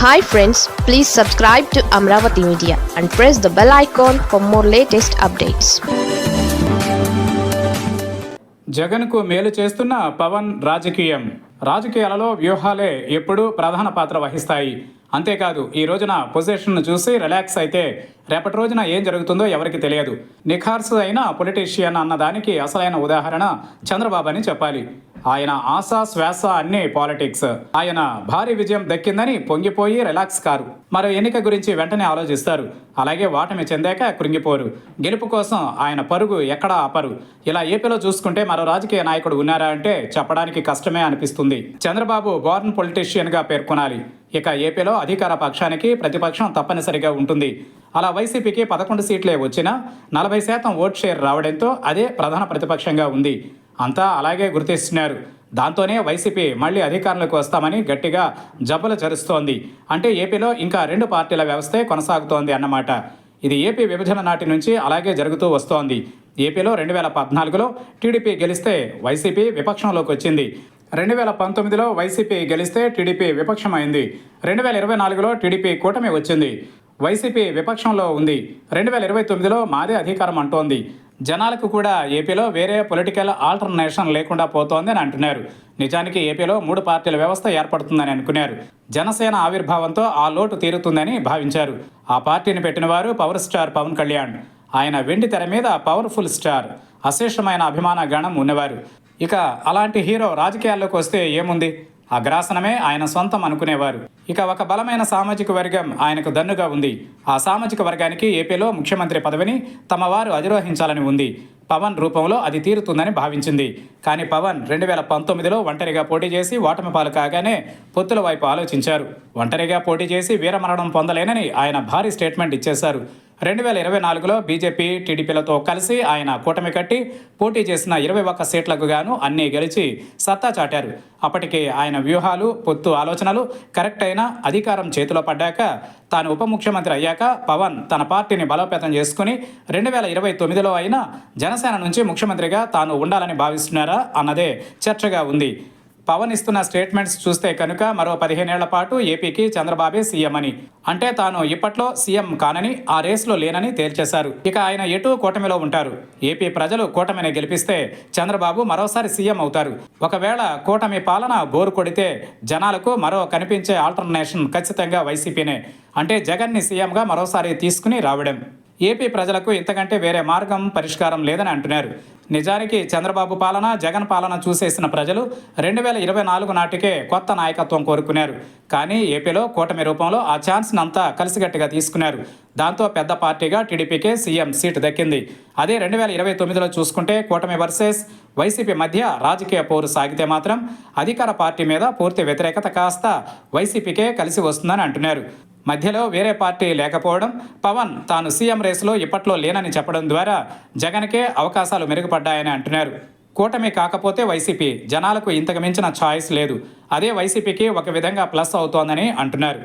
Hi friends please subscribe to Amaravati media and press the bell icon for more latest updates జగన్కు మేలు చేస్తున్న పవన్ రాజకీయం. రాజకీయాలలో వ్యూహాలే ఎప్పుడూ ప్రధాన పాత్ర వహిస్తాయి. అంతేకాదు ఈ రోజున పొజిషన్ను చూసి రిలాక్స్ అయితే రేపటి రోజున ఏం జరుగుతుందో ఎవరికి తెలియదు. నిఖార్సు అయిన పొలిటీషియన్ అన్న దానికి అసలైన ఉదాహరణ చంద్రబాబు అని చెప్పాలి. ఆయన ఆశా శ్వాస అన్ని పాలిటిక్స్ ఆయన భారీ విజయం దక్కిందని పొంగిపోయి రిలాక్స్ కారు. మరో ఎన్నిక గురించి వెంటనే ఆలోచిస్తారు. అలాగే వాటమి చెందాక కృంగిపోరు. గెలుపు కోసం ఆయన పరుగు ఎక్కడా ఆపరు. ఇలా ఏపీలో చూసుకుంటే మరో రాజకీయ నాయకుడు ఉన్నారా అంటే చెప్పడానికి కష్టమే అనిపిస్తుంది. చంద్రబాబు బోర్న్ పొలిటీషియన్గా పేర్కొనాలి. ఇక ఏపీలో అధికార పక్షానికి ప్రతిపక్షం తప్పనిసరిగా ఉంటుంది. అలా వైసీపీకి పదకొండు సీట్లే వచ్చినా నలభై శాతం ఓట్ షేర్ రావడంతో అదే ప్రధాన ప్రతిపక్షంగా ఉంది. అంతా అలాగే గుర్తిస్తున్నారు. దాంతోనే వైసీపీ మళ్ళీ అధికారంలోకి వస్తామని గట్టిగా జబ్బలు జరుస్తోంది అంటే ఏపీలో ఇంకా రెండు పార్టీల వ్యవస్థే కొనసాగుతోంది అన్నమాట. ఇది ఏపీ విభజన నాటి నుంచి అలాగే జరుగుతూ వస్తోంది. ఏపీలో రెండు వేల పద్నాలుగులో టీడీపీ గెలిస్తే వైసీపీ విపక్షంలోకి వచ్చింది. రెండు వేల పంతొమ్మిదిలో వైసీపీ గెలిస్తే టీడీపీ విపక్షమైంది. రెండు వేల ఇరవై నాలుగులో టీడీపీ కూటమి వచ్చింది. వైసీపీ విపక్షంలో ఉంది. రెండు వేల ఇరవై తొమ్మిదిలో మాదే అధికారం అంటోంది. జనాలకు కూడా ఏపీలో వేరే పొలిటికల్ ఆల్టర్నేషన్ లేకుండా పోతోంది అని అంటున్నారు. నిజానికి ఏపీలో మూడు పార్టీల వ్యవస్థ ఏర్పడుతుందని అనుకున్నారు. జనసేన ఆవిర్భావంతో ఆ లోటు తీరుతుందని భావించారు. ఆ పార్టీని పెట్టిన వారు పవర్ స్టార్ పవన్ కళ్యాణ్. ఆయన వెండి తెర మీద పవర్ఫుల్ స్టార్. అశేషమైన అభిమాన గణం ఉన్నవారు. ఇక అలాంటి హీరో రాజకీయాల్లోకి వస్తే ఏముంది? అగ్రాసనమే ఆయన సొంతం అనుకునేవారు. ఇక ఒక బలమైన సామాజిక వర్గం ఆయనకు దన్నుగా ఉంది. ఆ సామాజిక వర్గానికి ఏపీలో ముఖ్యమంత్రి పదవిని తమ వారు అధిరోహించాలని ఉంది. పవన్ రూపంలో అది తీరుతుందని భావించింది. కానీ పవన్ రెండు వేల పంతొమ్మిదిలో ఒంటరిగా పోటీ చేసి ఓటమి పాలు కాగానే పొత్తుల వైపు ఆలోచించారు. ఒంటరిగా పోటీ చేసి వీరమరణం పొందలేనని ఆయన భారీ స్టేట్మెంట్ ఇచ్చేశారు. రెండు వేల ఇరవై నాలుగులో బీజేపీ టీడీపీలతో కలిసి ఆయన కూటమి కట్టి పోటీ చేసిన ఇరవై ఒక్క సీట్లకు గాను అన్నీ గెలిచి సత్తా చాటారు. అప్పటికే ఆయన వ్యూహాలు పొత్తు ఆలోచనలు కరెక్ట్ అయిన అధికారం చేతిలో పడ్డాక తాను ఉప ముఖ్యమంత్రి అయ్యాక పవన్ తన పార్టీని బలోపేతం చేసుకుని రెండు వేల ఇరవై తొమ్మిదిలో అయినా జనసేన నుంచి ముఖ్యమంత్రిగా తాను ఉండాలని భావిస్తున్నారా అన్నదే చర్చగా ఉంది. పవన్ ఇస్తున్న స్టేట్మెంట్స్ చూస్తే కనుక మరో పదిహేనేళ్ళ పాటు ఏపీకి చంద్రబాబే సీఎం అని. అంటే తాను ఇప్పట్లో సీఎం కానని ఆ రేసులో లేనని తేల్చేశారు. ఇక ఆయన ఎటు కూటమిలో ఉంటారు. ఏపీ ప్రజలు కూటమిని గెలిపిస్తే చంద్రబాబు మరోసారి సీఎం అవుతారు. ఒకవేళ కూటమి పాలన బోరు కొడితే జనాలకు మరో కనిపించే ఆల్టర్నేషన్ ఖచ్చితంగా వైసీపీనే. అంటే జగన్ని సీఎంగా మరోసారి తీసుకుని రావడం. ఏపీ ప్రజలకు ఇంతకంటే వేరే మార్గం పరిష్కారం లేదని అంటున్నారు. నిజానికి చంద్రబాబు పాలన జగన్ పాలన చూసేసిన ప్రజలు రెండు వేల ఇరవై నాలుగు నాటికే కొత్త నాయకత్వం కోరుకున్నారు. కానీ ఏపీలో కూటమి రూపంలో ఆ ఛాన్స్ని అంతా కలిసిగట్టిగా తీసుకున్నారు. దాంతో పెద్ద పార్టీగా టీడీపీకే సీఎం సీటు దక్కింది. అదే రెండు వేల ఇరవై తొమ్మిదిలో చూసుకుంటే కూటమి వర్సెస్ వైసీపీ మధ్య రాజకీయ పోరు సాగితే మాత్రం అధికార పార్టీ మీద పూర్తి వ్యతిరేకత కాస్త వైసీపీకే కలిసి వస్తుందని అంటున్నారు. మధ్యలో వేరే పార్టీ లేకపోవడం పవన్ తాను సీఎం రేసులో ఇప్పట్లో లేనని చెప్పడం ద్వారా జగన్కే అవకాశాలు మెరుగుపడ్డాయని అంటున్నారు. కూటమి కాకపోతే వైసీపీ జనాలకు ఇంతకు మించిన ఛాయిస్ లేదు. అదే వైసీపీకి ఒక విధంగా ప్లస్ అవుతోందని అంటున్నారు.